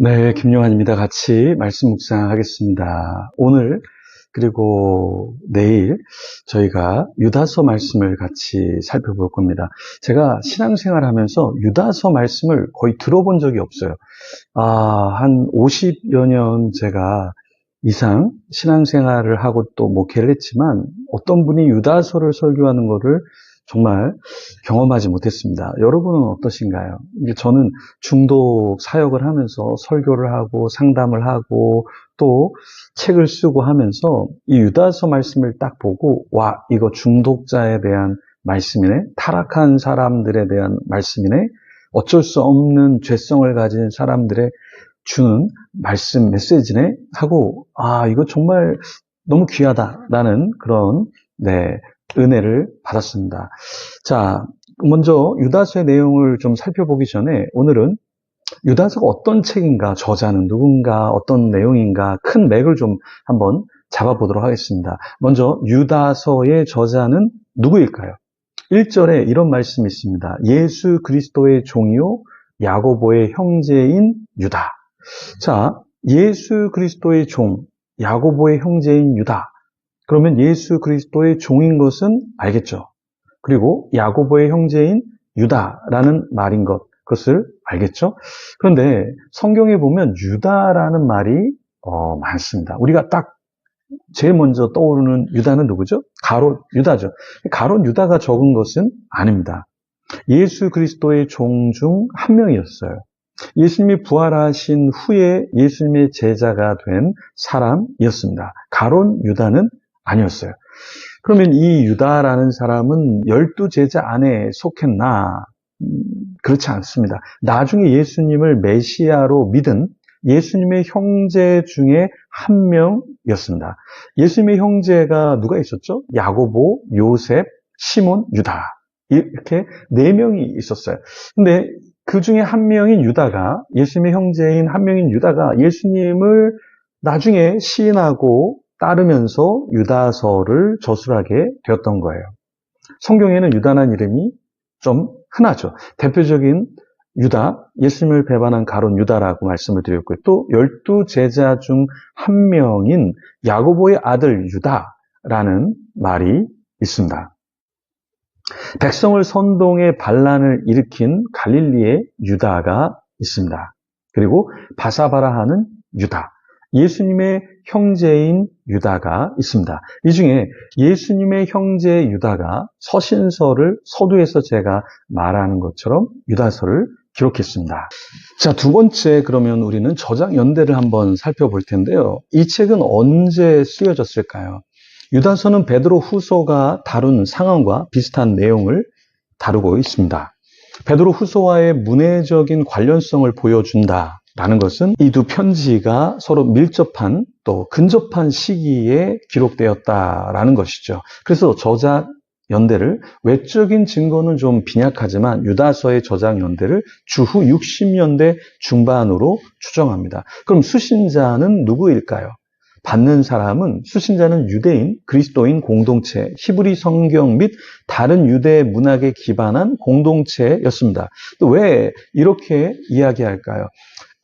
네, 김용환입니다. 같이 말씀 묵상하겠습니다. 오늘 그리고 내일 저희가 유다서 말씀을 같이 살펴볼 겁니다. 제가 신앙생활 하면서 유다서 말씀을 거의 들어본 적이 없어요. 아, 한 50여 년 제가 이상 신앙생활을 하고 또 목회를 했지만 어떤 분이 유다서를 설교하는 것을 정말 경험하지 못했습니다. 여러분은 어떠신가요? 저는 중독 사역을 하면서 설교를 하고 상담을 하고 또 책을 쓰고 하면서 이 유다서 말씀을 딱 보고 와 이거 중독자에 대한 말씀이네 타락한 사람들에 대한 말씀이네 어쩔 수 없는 죄성을 가진 사람들의 주는 말씀 메시지네 하고 아 이거 정말 너무 귀하다라는 그런 네 은혜를 받았습니다. 자, 먼저 유다서의 내용을 좀 살펴보기 전에 오늘은 유다서가 어떤 책인가, 저자는 누군가, 어떤 내용인가 큰 맥을 좀 한번 잡아보도록 하겠습니다. 먼저 유다서의 저자는 누구일까요? 1절에 이런 말씀이 있습니다. 예수 그리스도의 종이요 야고보의 형제인 유다. 자, 예수 그리스도의 종, 야고보의 형제인 유다. 그러면 예수 그리스도의 종인 것은 알겠죠. 그리고 야고보의 형제인 유다라는 말인 것, 그것을 알겠죠. 그런데 성경에 보면 유다라는 말이 어, 많습니다. 우리가 딱 제일 먼저 떠오르는 유다는 누구죠? 가롯 유다죠. 가롯 유다가 적은 것은 아닙니다. 예수 그리스도의 종 중 한 명이었어요. 예수님이 부활하신 후에 예수님의 제자가 된 사람이었습니다. 가론 유다는 아니었어요. 그러면 이 유다라는 사람은 열두 제자 안에 속했나? 음, 그렇지 않습니다. 나중에 예수님을 메시아로 믿은 예수님의 형제 중에 한 명이었습니다. 예수님의 형제가 누가 있었죠? 야고보, 요셉, 시몬, 유다. 이렇게 네 명이 있었어요. 근데 그 중에 한 명인 유다가, 예수님의 형제인 한 명인 유다가 예수님을 나중에 시인하고 따르면서 유다서를 저술하게 되었던 거예요. 성경에는 유다란 이름이 좀 흔하죠. 대표적인 유다, 예수님을 배반한 가론 유다라고 말씀을 드렸고요. 또 열두 제자 중 한 명인 야고보의 아들 유다라는 말이 있습니다. 백성을 선동해 반란을 일으킨 갈릴리의 유다가 있습니다. 그리고 바사바라 하는 유다, 예수님의 형제인 유다가 있습니다. 이 중에 예수님의 형제 유다가 서신서를 서두에서 제가 말하는 것처럼 유다서를 기록했습니다. 자, 두 번째 그러면 우리는 저작 연대를 한번 살펴볼 텐데요. 이 책은 언제 쓰여졌을까요? 유다서는 베드로 후서가 다룬 상황과 비슷한 내용을 다루고 있습니다. 베드로 후서와의 문해적인 관련성을 보여준다. 라는 것은 이 두 편지가 서로 밀접한 또 근접한 시기에 기록되었다라는 것이죠. 그래서 저작 연대를 외적인 증거는 좀 빈약하지만 유다서의 저작 연대를 주후 60년대 중반으로 추정합니다. 그럼 수신자는 누구일까요? 받는 사람은 수신자는 유대인, 그리스도인 공동체, 히브리 성경 및 다른 유대 문학에 기반한 공동체였습니다. 또 왜 이렇게 이야기할까요?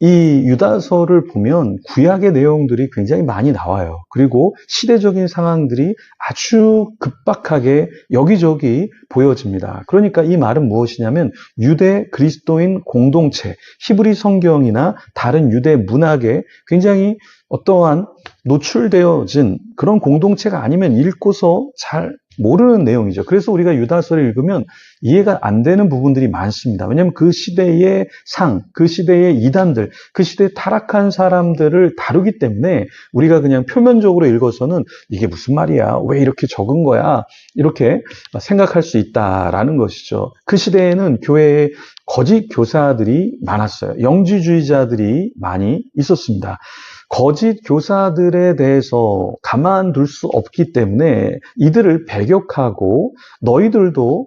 이 유다서를 보면 구약의 내용들이 굉장히 많이 나와요. 그리고 시대적인 상황들이 아주 급박하게 여기저기 보여집니다. 그러니까 이 말은 무엇이냐면 유대 그리스도인 공동체, 히브리 성경이나 다른 유대 문학에 굉장히 어떠한 노출되어진 그런 공동체가 아니면 읽고서 잘 모르는 내용이죠. 그래서 우리가 유다서를 읽으면 이해가 안 되는 부분들이 많습니다. 왜냐하면 그 시대의 상, 그 시대의 이단들, 그 시대의 타락한 사람들을 다루기 때문에 우리가 그냥 표면적으로 읽어서는 이게 무슨 말이야? 왜 이렇게 적은 거야? 이렇게 생각할 수 있다라는 것이죠. 그 시대에는 교회에 거짓 교사들이 많았어요. 영지주의자들이 많이 있었습니다. 거짓 교사들에 대해서 가만둘 수 없기 때문에 이들을 배격하고 너희들도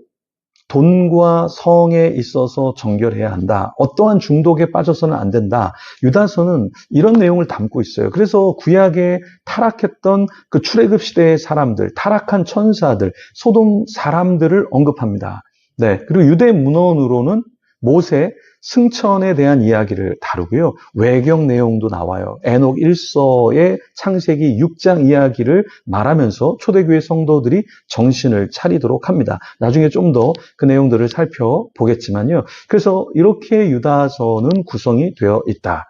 돈과 성에 있어서 정결해야 한다. 어떠한 중독에 빠져서는 안 된다. 유다서는 이런 내용을 담고 있어요. 그래서 구약에 타락했던 그 출애굽 시대의 사람들, 타락한 천사들, 소돔 사람들을 언급합니다. 네. 그리고 유대 문헌으로는 모세 승천에 대한 이야기를 다루고요. 외경 내용도 나와요. 에녹 1서의 창세기 6장 이야기를 말하면서 초대교회 성도들이 정신을 차리도록 합니다. 나중에 좀 더 그 내용들을 살펴보겠지만요. 그래서 이렇게 유다서는 구성이 되어 있다.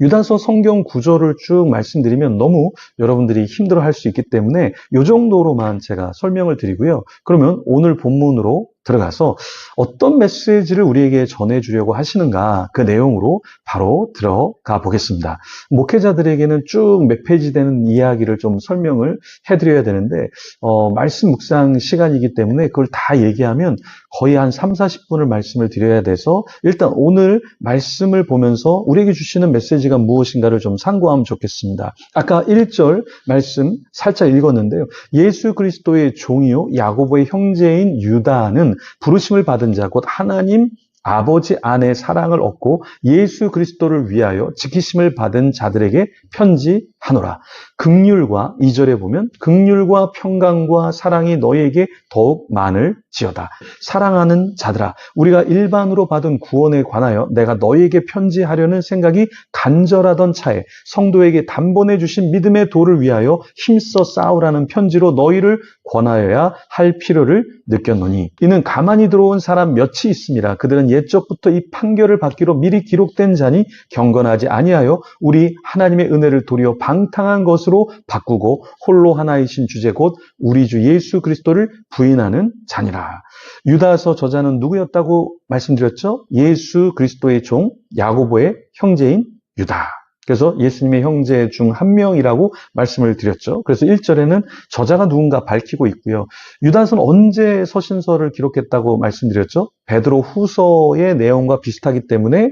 유다서 성경 구조를 쭉 말씀드리면 너무 여러분들이 힘들어 할 수 있기 때문에 이 정도로만 제가 설명을 드리고요. 그러면 오늘 본문으로 들어가서 어떤 메시지를 우리에게 전해주려고 하시는가 그 내용으로 바로 들어가 보겠습니다. 목회자들에게는 쭉 몇 페이지 되는 이야기를 좀 설명을 해드려야 되는데 어, 말씀 묵상 시간이기 때문에 그걸 다 얘기하면 거의 한 3, 40분을 말씀을 드려야 돼서 일단 오늘 말씀을 보면서 우리에게 주시는 메시지가 무엇인가를 좀 상고하면 좋겠습니다. 아까 1절 말씀 살짝 읽었는데요. 예수 그리스도의 종이요 야고보의 형제인 유다는 부르심을 받은 자 곧 하나님 아버지 안에 사랑을 얻고 예수 그리스도를 위하여 지키심을 받은 자들에게 편지 하노라. 극률과 이절에 보면 극률과 평강과 사랑이 너에게 더욱 많을 지어다. 사랑하는 자들아, 우리가 일반으로 받은 구원에 관하여 내가 너에게 편지하려는 생각이 간절하던 차에 성도에게 단번에 주신 믿음의 도를 위하여 힘써 싸우라는 편지로 너희를 권하여야 할 필요를 느꼈노니 이는 가만히 들어온 사람 몇이 있습니다. 그들은 옛적부터 이 판결을 받기로 미리 기록된 자니 경건하지 아니하여 우리 하나님의 은혜를 도리어 방탕한 것으로 바꾸고 홀로 하나이신 주제 곧 우리 주 예수 그리스도를 부인하는 자니라. 유다서 저자는 누구였다고 말씀드렸죠? 예수 그리스도의 종 야고보의 형제인 유다. 그래서 예수님의 형제 중 한 명이라고 말씀을 드렸죠. 그래서 1절에는 저자가 누군가 밝히고 있고요. 유다서는 언제 서신서를 기록했다고 말씀드렸죠? 베드로 후서의 내용과 비슷하기 때문에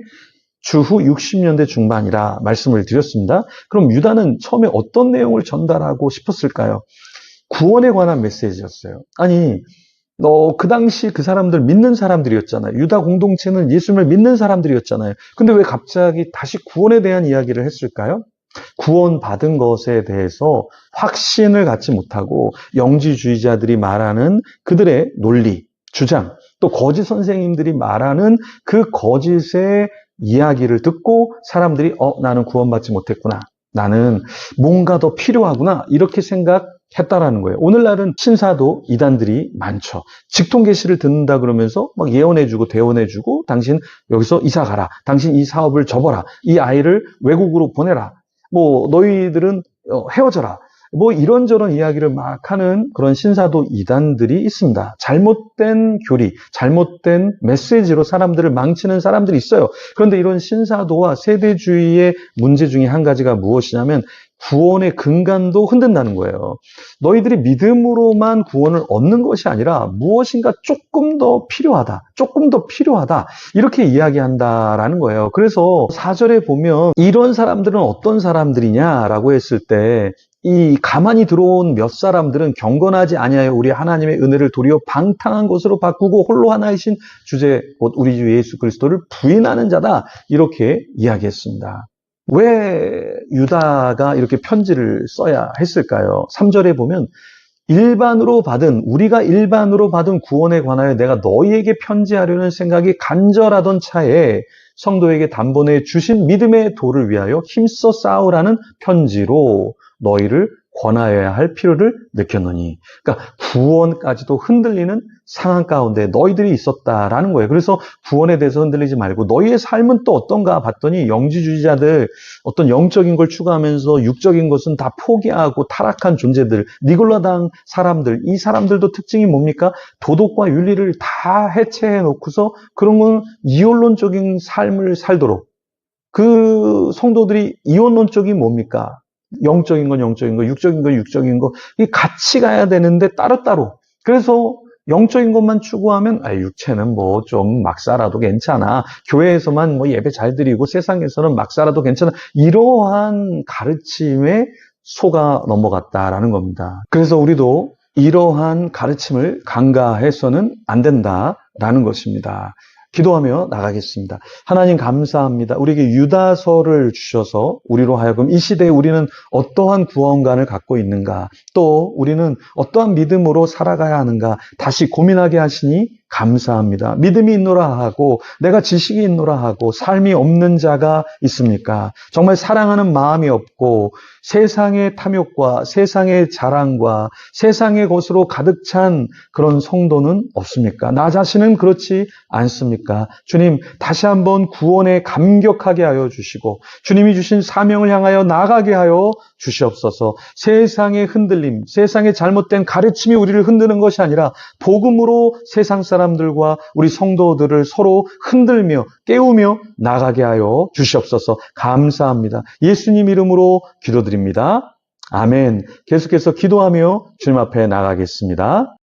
주후 60년대 중반이라 말씀을 드렸습니다. 그럼 유다는 처음에 어떤 내용을 전달하고 싶었을까요? 구원에 관한 메시지였어요. 아니, 너 그 당시 그 사람들 믿는 사람들이었잖아요. 유다 공동체는 예수님을 믿는 사람들이었잖아요. 근데 왜 갑자기 다시 구원에 대한 이야기를 했을까요? 구원 받은 것에 대해서 확신을 갖지 못하고 영지주의자들이 말하는 그들의 논리, 주장, 또 거짓 선생님들이 말하는 그 거짓의 이야기를 듣고 사람들이 어 나는 구원받지 못했구나. 나는 뭔가 더 필요하구나. 이렇게 생각했다라는 거예요. 오늘날은 신사도 이단들이 많죠. 직통 계시를 듣는다 그러면서 막 예언해 주고 대언해 주고 당신 여기서 이사 가라. 당신 이 사업을 접어라. 이 아이를 외국으로 보내라. 뭐 너희들은 어, 헤어져라. 뭐 이런저런 이야기를 막 하는 그런 신사도 이단들이 있습니다. 잘못된 교리, 잘못된 메시지로 사람들을 망치는 사람들이 있어요. 그런데 이런 신사도와 세대주의의 문제 중에 한 가지가 무엇이냐면 구원의 근간도 흔든다는 거예요. 너희들이 믿음으로만 구원을 얻는 것이 아니라 무엇인가 조금 더 필요하다. 조금 더 필요하다. 이렇게 이야기한다라는 거예요. 그래서 사절에 보면 이런 사람들은 어떤 사람들이냐라고 했을 때 이 가만히 들어온 몇 사람들은 경건하지 아니하여 우리 하나님의 은혜를 도리어 방탕한 것으로 바꾸고 홀로 하나이신 주제 곧 우리 주 예수 그리스도를 부인하는 자다 이렇게 이야기했습니다. 왜 유다가 이렇게 편지를 써야 했을까요? 3절에 보면 일반으로 받은 우리가 일반으로 받은 구원에 관하여 내가 너희에게 편지하려는 생각이 간절하던 차에 성도에게 단번에 주신 믿음의 도를 위하여 힘써 싸우라는 편지로 너희를 권하여야 할 필요를 느꼈느니. 그러니까 구원까지도 흔들리는 상황 가운데 너희들이 있었다라는 거예요. 그래서 구원에 대해서 흔들리지 말고 너희의 삶은 또 어떤가 봤더니 영지주의자들 어떤 영적인 걸 추구하면서 육적인 것은 다 포기하고 타락한 존재들, 니골라당 사람들, 이 사람들도 특징이 뭡니까? 도덕과 윤리를 다 해체해 놓고서 그런 건 이혼론적인 삶을 살도록 그 성도들이 이혼론적이 뭡니까? 영적인 건 영적인 거, 육적인 건 육적인 거, 이 같이 가야 되는데 따로따로. 그래서 영적인 것만 추구하면 아, 육체는 뭐 좀막 살아도 괜찮아. 교회에서만 뭐 예배 잘 드리고 세상에서는 막 살아도 괜찮아. 이러한 가르침에 속아 넘어갔다라는 겁니다. 그래서 우리도 이러한 가르침을 강가해서는 안 된다라는 것입니다. 기도하며 나가겠습니다. 하나님 감사합니다. 우리에게 유다서를 주셔서 우리로 하여금 이 시대에 우리는 어떠한 구원관을 갖고 있는가, 또 우리는 어떠한 믿음으로 살아가야 하는가 다시 고민하게 하시니 감사합니다. 믿음이 있노라 하고 내가 지식이 있노라 하고 삶이 없는 자가 있습니까? 정말 사랑하는 마음이 없고 세상의 탐욕과 세상의 자랑과 세상의 것으로 가득 찬 그런 성도는 없습니까? 나 자신은 그렇지 않습니까? 주님, 다시 한번 구원에 감격하게 하여 주시고, 주님이 주신 사명을 향하여 나가게 하여 주시옵소서, 세상의 흔들림, 세상의 잘못된 가르침이 우리를 흔드는 것이 아니라, 복음으로 세상 사람들과 우리 성도들을 서로 흔들며, 깨우며 나가게 하여 주시옵소서, 감사합니다. 예수님 이름으로 기도드립니다. 아멘. 계속해서 기도하며 주님 앞에 나가겠습니다.